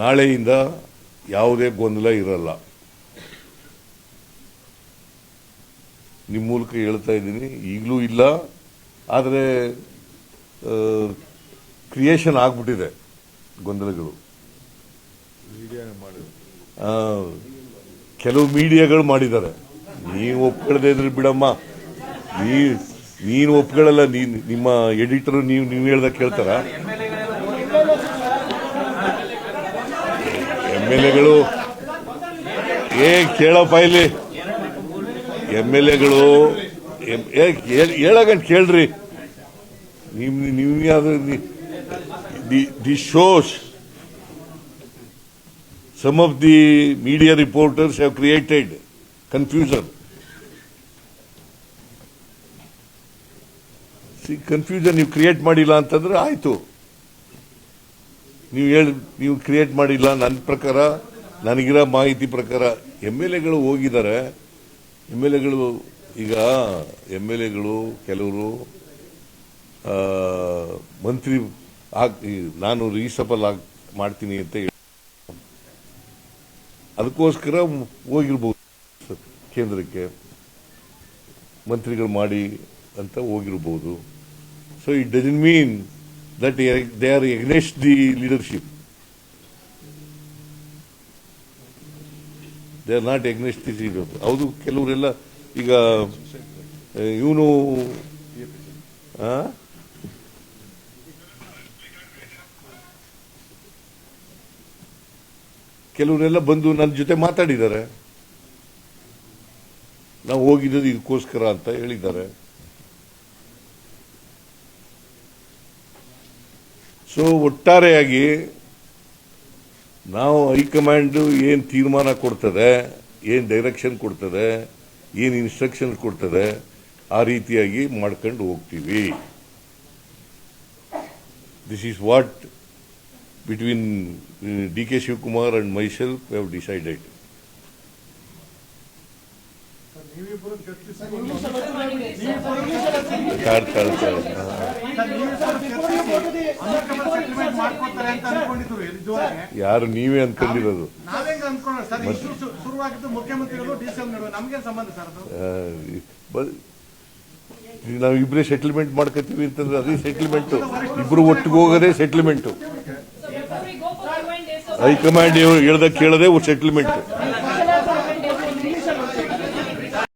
ನಾಳೆಯಿಂದ ಯಾವುದೇ ಗೊಂದಲ ಇರಲ್ಲ. ನಿಮ್ಮ ಮೂಲಕ ಹೇಳ್ತಾ ಇದ್ದೀನಿ, ಈಗಲೂ ಇಲ್ಲ. ಆದರೆ ಕ್ರಿಯೇಷನ್ ಆಗ್ಬಿಟ್ಟಿದೆ ಗೊಂದಲಗಳು. ಕೆಲವು ಮೀಡಿಯಾಗಳು ಮಾಡಿದ್ದಾರೆ. ನೀವು ಒಪ್ಕೊಳ್ಳದೆ ಇದ್ರೆ ಬಿಡಮ್ಮ. ನೀ, ನೀನು ಒಪ್ಕೊಳ್ಳಲ್ಲ, ನೀನು, ನಿಮ್ಮ ಎಡಿಟರ್ ನೀವು ನೀವು ಹೇಳ್ದಾಗ ಕೇಳ್ತಾರ. ಎಂ ಎಲ್ ಎಗಳು. ಏ ಕೇಳಪ್ಪ ಇಲ್ಲಿ? ಎಂ ಎಲ್ ಎಗಳು ಹೇಳಗಂಟ್ ಕೇಳ್ರಿ. ನಿಮ್ ಯಾವ್ದು the shows. Some of the media reporters have created confusion confusion ನೀವು ಕ್ರಿಯೇಟ್ ಮಾಡಿಲ್ಲ ಅಂತಂದ್ರೆ ಆಯ್ತು. ನೀವು ಹೇಳಿ, ನೀವು ಕ್ರಿಯೇಟ್ ಮಾಡಿಲ್ಲ, ನನ್ನ ಪ್ರಕಾರ, ನನಗಿರೋ ಮಾಹಿತಿ ಪ್ರಕಾರ ಎಂ ಎಲ್ ಎಗಳು ಹೋಗಿದ್ದಾರೆ. ಎಂ ಎಲ್ ಎಗಳು ಈಗ ಎಂ ಎಲ್ ಎಗಳು ಕೆಲವರು ಮಂತ್ರಿ ನಾನು ರೀಸಬಲ್ ಆಗ್ ಮಾಡ್ತೀನಿ ಅಂತ ಹೇಳಿ. ಅದಕ್ಕೋಸ್ಕರ ಹೋಗಿರ್ಬೋದು ಕೇಂದ್ರಕ್ಕೆ. ಮಂತ್ರಿಗಳು ಮಾಡಿ ಅಂತ ಹೋಗಿರ್ಬೋದು. So it doesn't mean that they are against the leadership they are not against the leader ಹೌದು, ಕೆಲವರೆಲ್ಲ ಈಗ ಇವನು ಕೆಲವರೆಲ್ಲ ಬಂದು ನನ್ನ ಜೊತೆ ಮಾತಾಡಿದ್ದಾರೆ. ನಾವು ಹೋಗಿದ್ದು ಇದಕ್ಕೋಸ್ಕರ ಅಂತ ಹೇಳಿದ್ದಾರೆ. ಸೊ ಒಟ್ಟಾರೆಯಾಗಿ ನಾವು ಹೈಕಮಾಂಡು ಏನು ತೀರ್ಮಾನ ಕೊಡ್ತದೆ ಏನು ಡೈರೆಕ್ಷನ್ ಕೊಡ್ತದೆ ಏನು ಇನ್ಸ್ಟ್ರಕ್ಷನ್ ಕೊಡ್ತದೆ ಆ ರೀತಿಯಾಗಿ ಮಾಡ್ಕೊಂಡು ಹೋಗ್ತೀವಿ. This is what between D K Shivakumar and myself we have decided. ಯಾರು ನೀವೇ ಅನ್ಕೊಂಡಿರೋದು? ಬ- ನಾವು ಇಬ್ಬರೇ ಸೆಟಲ್ಮೆಂಟ್ ಮಾಡ್ಕೋತೀವಿ ಅಂತಂದ್ರೆ ಅದೇ ಸೆಟಲ್ಮೆಂಟ್ ಇಬ್ರು ಒಟ್ಟಿಗೆ ಹೋಗೋದೇ ಸೆಟಲ್ಮೆಂಟ್ ಹೈಕಮಾಂಡ್ ಹೇಳ್ದ ಕೇಳದೆ ಸೆಟಲ್ಮೆಂಟ್